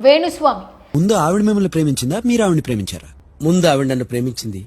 వేణుస్వామి. ముందు ఆవిడ మిమ్మల్ని ప్రేమించిందా? మీరు ఆవిడని ప్రేమించారా? ముందు ఆవిడ నన్ను ప్రేమించింది.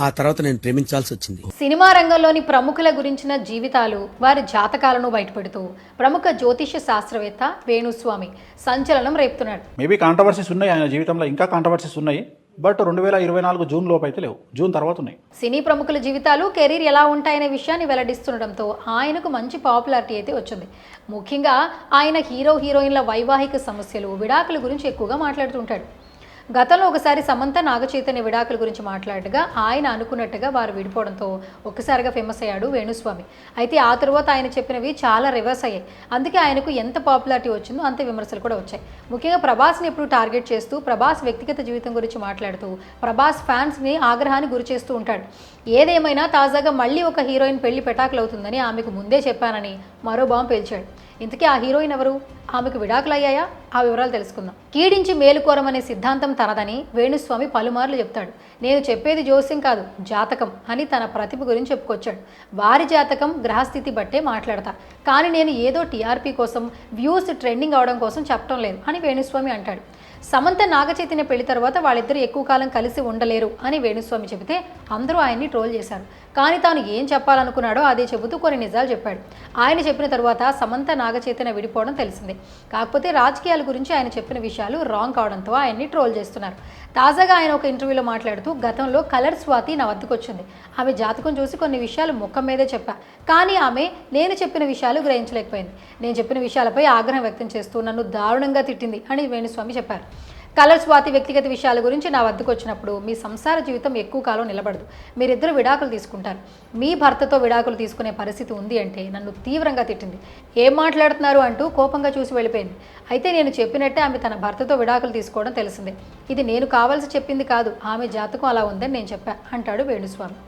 ఆ తర్వాత నేను ప్రేమించాల్సి వచ్చింది. సినిమా రంగంలోని ప్రముఖుల గురించిన జీవితాలు వారి జాతకాలను బయటపెడుతూ ప్రముఖ జ్యోతిష్య శాస్త్రవేత్త వేణుస్వామి సంచలనం రేపుతున్నాడు. మేబీ కాంట్రవర్సీస్ ఉన్నాయి ఆయన జీవితంలో. ఇంకా కాంట్రవర్సీస్ ఉన్నాయి. బట్ రెండు వేల ఇరవై నాలుగు జూన్ లోపు అయితే లేవు. జూన్ తర్వాత ఉన్నాయి. సినీ ప్రముఖుల జీవితాలు కెరీర్ ఎలా ఉంటాయనే విషయాన్ని వెల్లడిస్తుండటంతో ఆయనకు మంచి పాపులారిటీ అయితే వచ్చింది. ముఖ్యంగా ఆయన హీరో హీరోయిన్ల వైవాహిక సమస్యలు విడాకుల గురించి ఎక్కువగా మాట్లాడుతుంటాడు. గతంలో ఒకసారి సమంత నాగచైతన్య విడాకుల గురించి మాట్లాడగా ఆయన అనుకున్నట్టుగా వారు విడిపోవడంతో ఒక్కసారిగా ఫేమస్ అయ్యాడు వేణుస్వామి. అయితే ఆ తరువాత ఆయన చెప్పినవి చాలా రివర్స్ అయ్యాయి. అందుకే ఆయనకు ఎంత పాపులారిటీ వచ్చిందో అంత విమర్శలు కూడా వచ్చాయి. ముఖ్యంగా ప్రభాస్ని ఎప్పుడు టార్గెట్ చేస్తూ ప్రభాస్ వ్యక్తిగత జీవితం గురించి మాట్లాడుతూ ప్రభాస్ ఫ్యాన్స్ని ఆగ్రహానికి గురి చేస్తూ ఉంటాడు. ఏదేమైనా తాజాగా మళ్ళీ ఒక హీరోయిన్ పెళ్ళి పెటాకులు అవుతుందని ఆమెకు ముందే చెప్పానని మరో బాంబు పేల్చాడు. ఇంతకీ ఆ హీరోయిన్ ఎవరు? ఆమెకు విడాకులయ్యాయా? ఆ వివరాలు తెలుసుకుందాం. కీడించి మేలుకోరమనే సిద్ధాంతం తనదని వేణుస్వామి పలుమార్లు చెప్తాడు. నేను చెప్పేది జోస్యం కాదు జాతకం అని తన ప్రతిభ గురించి చెప్పుకొచ్చాడు. వారి జాతకం గ్రహస్థితి బట్టే మాట్లాడతా. కానీ నేను ఏదో టీఆర్పీ కోసం వ్యూస్ ట్రెండింగ్ అవడం కోసం చెప్పడం లేదు అని వేణుస్వామి అంటాడు. సమంత నాగచైతన్య పెళ్ళి తర్వాత వాళ్ళిద్దరూ ఎక్కువ కాలం కలిసి ఉండలేరు అని వేణుస్వామి చెబితే అందరూ ఆయన్ని ట్రోల్ చేశారు. కానీ తాను ఏం చెప్పాలనుకున్నాడో అదే చెబుతూ కొన్ని నిజాలు చెప్పాడు. ఆయన చెప్పిన తర్వాత సమంత నాగచైతన్య విడిపోవడం తెలిసిందే. కాకపోతే రాజకీయాల గురించి ఆయన చెప్పిన విషయాలు రాంగ్ కావడంతో ఆయన్ని ట్రోల్ చేస్తున్నారు. తాజాగా ఆయన ఒక ఇంటర్వ్యూలో మాట్లాడుతూ గతంలో కలర్ స్వాతి నా వద్దకు వచ్చింది ఆమె జాతకం చూసి కొన్ని విషయాలు ముఖం మీదే చెప్పా. కానీ ఆమె నేను చెప్పిన విషయాలు గ్రహించలేకపోయింది. నేను చెప్పిన విషయాలపై ఆగ్రహం వ్యక్తం చేస్తూ నన్ను దారుణంగా తిట్టింది అని వేణుస్వామి చెప్పారు. కలర్ స్వాతి వ్యక్తిగత విషయాల గురించి నా వద్దకు వచ్చినప్పుడు మీ సంసార జీవితం ఎక్కువ కాలం నిలబడదు. మీరిద్దరు విడాకులు తీసుకుంటారు. మీ భర్తతో విడాకులు తీసుకునే పరిస్థితి ఉంది అంటే నన్ను తీవ్రంగా తిట్టింది. ఏం మాట్లాడుతున్నారు అంటూ కోపంగా చూసి వెళ్ళిపోయింది. అయితే నేను చెప్పినట్టే ఆమె తన భర్తతో విడాకులు తీసుకోవడం తెలిసిందే. ఇది నేను కావాల్సి చెప్పింది కాదు. ఆమె జాతకం అలా ఉందని నేను చెప్పా అంటాడు వేణుస్వామి.